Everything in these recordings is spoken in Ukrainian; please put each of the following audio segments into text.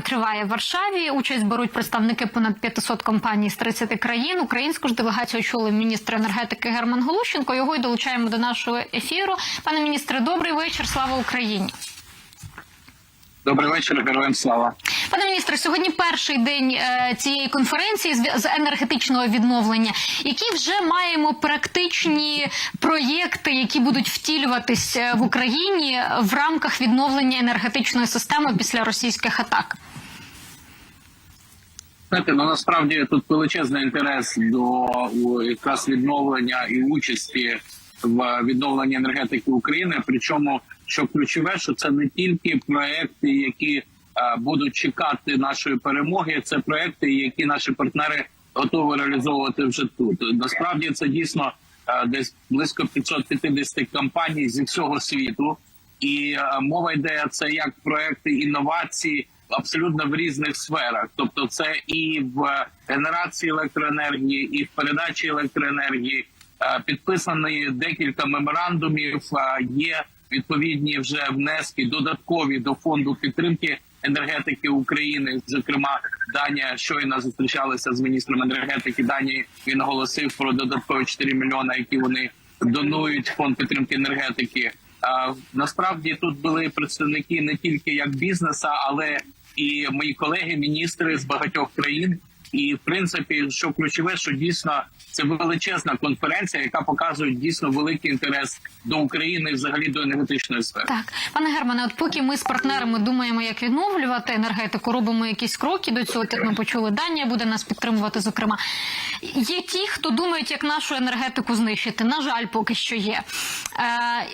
триває в Варшаві. Участь беруть представники понад 500 компаній з 30 країн. Українську ж делегацію очолив міністр енергетики Герман Голущенко. Його й долучаємо до нашого ефіру. Пане міністре, добрий вечір. Слава Україні. Добрий вечір, героям слава. Пане міністре, сьогодні перший день е, цієї конференції з, енергетичного відновлення. Які вже маємо практичні проєкти, які будуть втілюватись е, в Україні в рамках відновлення енергетичної системи після російських атак? Знаєте, ну насправді тут величезний інтерес до якраз відновлення і участі в відновленні енергетики України. Причому що ключове, що це не тільки проекти, які будуть чекати нашої перемоги, це проекти, які наші партнери готові реалізовувати вже тут. Насправді це дійсно е, десь близько 550 компаній зі всього світу, і е, мова йде це як проекти інновації абсолютно в різних сферах. Тобто, це і в генерації електроенергії, і в передачі електроенергії. Е, Підписані декілька меморандумів. е, Є відповідні вже внески додаткові до фонду підтримки енергетики України. Зокрема, Данія щойно зустрічалися з міністром енергетики. Данії він оголосив про додаткові 4 мільйони, які вони донують фонд підтримки енергетики. А, насправді тут були представники не тільки як бізнеса, але і мої колеги, міністри з багатьох країн. І в принципі, що ключове, що дійсно це величезна конференція, яка показує дійсно великий інтерес до України, і взагалі до енергетичної сфери. Так, пане Германе, от поки ми з партнерами думаємо, як відновлювати енергетику, робимо якісь кроки до цього. Як ми почули, Данія буде нас підтримувати. Зокрема, є ті, хто думають, як нашу енергетику знищити. На жаль, поки що є. Е,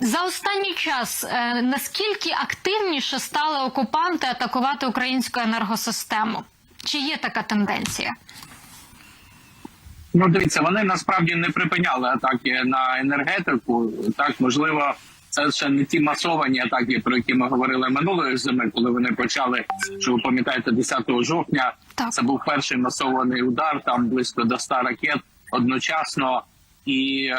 за останній час е, наскільки активніше стали окупанти атакувати українську енергосистему? Чи є така тенденція? Ну, дивіться, вони насправді не припиняли атаки на енергетику. Так можливо, це ще не ті масовані атаки, про які ми говорили минулої зими, коли вони почали. Що ви пам'ятаєте, 10 жовтня Так. це був перший масований удар, там близько до 100 ракет одночасно, і е,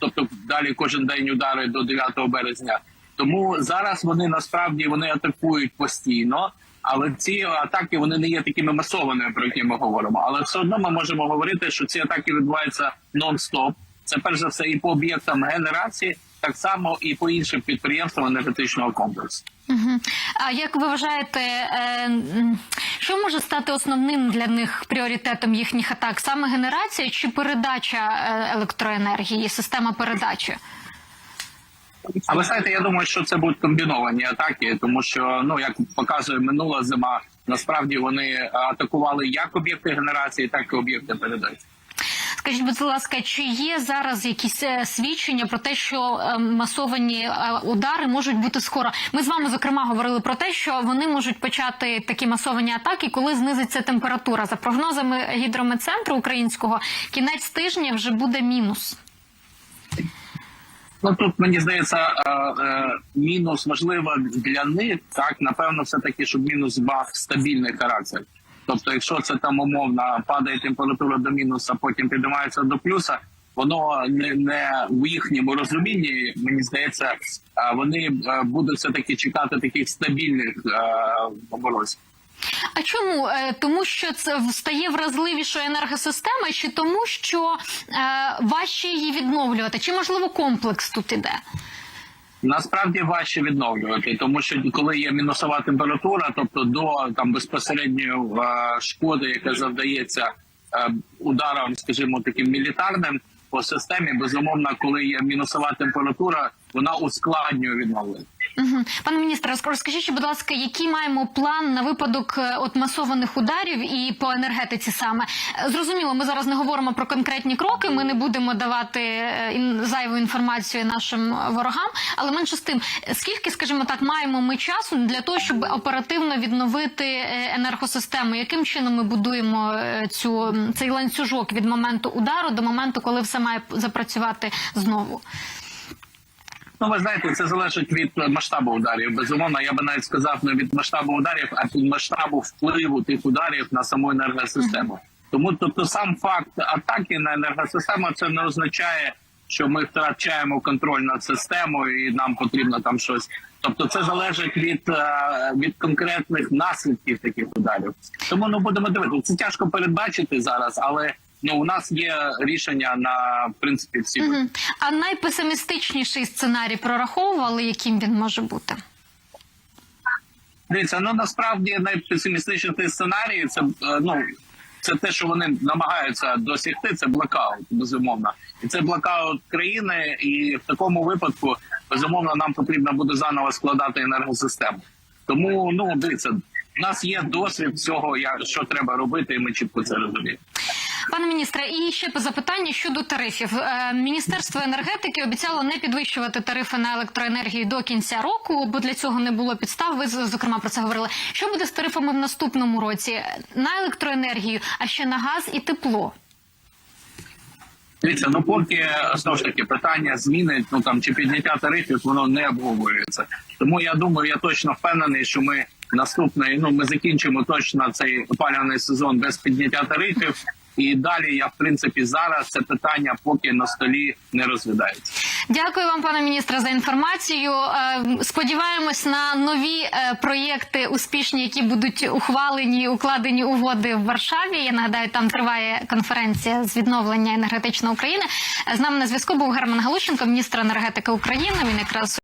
тобто далі кожен день удари до 9 березня. Тому зараз вони насправді вони атакують постійно. Але ці атаки вони не є такими масованими, про які ми говоримо. Але все одно ми можемо говорити, що ці атаки відбуваються нон-стоп. Це перш за все і по об'єктам генерації, так само і по іншим підприємствам енергетичного комплексу. А як ви вважаєте, е, що може стати основним для них пріоритетом їхніх атак? Саме генерація чи передача е, електроенергії, система передачі? А ви знаєте, я думаю, що це будуть комбіновані атаки, тому що ну як показує минула зима, насправді вони атакували як об'єкти генерації, так і об'єкти передачі. Скажіть, будь ласка, чи є зараз якісь е, свідчення про те, що е, масовані е, удари можуть бути скоро? Ми з вами зокрема говорили про те, що вони можуть почати такі масовані атаки, коли знизиться температура. За прогнозами гідрометцентру українського, кінець тижня вже буде мінус. Ну тут мені здається, е, мінус можливо для них так. Напевно, все таки, щоб мінус мав стабільний характер. Тобто, якщо це там умовно падає температура до мінуса, потім піднімається до плюса, воно не, не в їхньому розумінні, мені здається, вони е, будуть все таки чекати таких стабільних е, оборотів. А чому? Е, Тому що це стає вразливішою енергосистема, чи тому, що е, важче її відновлювати? Чи можливо комплекс тут іде? Насправді важче відновлювати, тому що коли є мінусова температура, тобто до там безпосередньої е, шкоди, яка завдається е, ударом, скажімо, таким мілітарним по системі, безумовно, коли є мінусова температура, вона ускладнює відновлення. Пане міністре, розкажіть, будь ласка, який маємо план на випадок е, от масованих ударів і по енергетиці саме зрозуміло, ми зараз не говоримо про конкретні кроки. Ми не будемо давати е, зайву інформацію нашим ворогам, але менше з тим, скільки, скажімо так, маємо ми часу для того, щоб оперативно відновити е, енергосистему? Яким чином ми будуємо цю цей ланцюжок від моменту удару до моменту, коли все має запрацювати знову? Ну, ви знаєте, це залежить від масштабу ударів. Безумовно, я би навіть сказав не від масштабу ударів, а від масштабу впливу тих ударів на саму енергосистему. Тому тобто сам факт атаки на енергосистему це не означає, що ми втрачаємо контроль над системою, і нам потрібно там щось. Тобто, це залежить від, е, від конкретних наслідків таких ударів. Тому ну будемо дивитися. Це тяжко передбачити зараз, але ну у нас є рішення на в принципі всі. Мгм. А найпесимістичніший сценарій прораховували, яким він може бути? Дивіться, ну насправді найпесимістичніший сценарій це е, ну це те, що вони намагаються досягти. Це блокаут, безумовно, і це блокаут країни. І в такому випадку безумовно нам потрібно буде заново складати енергосистему. Тому ну дивіться, у нас є досвід цього, що треба робити, і ми чітко це розуміємо. Пане міністре, і ще по запитання щодо тарифів. Е, Міністерство енергетики обіцяло не підвищувати тарифи на електроенергію до кінця року, бо для цього не було підстав. Ви зокрема про це говорили. Що буде з тарифами в наступному році на електроенергію, а ще на газ і тепло? Дивіться, ну поки знову ж таки питання зміни, ну там чи підняття тарифів, воно не обговорюється. Тому я думаю, я точно впевнений, що ми наступний, ну ми закінчимо точно цей опалювальний сезон без підняття тарифів. І далі я в принципі зараз це питання поки на столі не розглядається. Дякую вам, пане міністре, за інформацію. Е, Сподіваємось на нові е, проєкти успішні, які будуть ухвалені, укладені угоди в Варшаві. Я нагадаю, там триває конференція з відновлення енергетичної України. З нами на зв'язку був Герман Галущенко, міністр енергетики України. Він якраз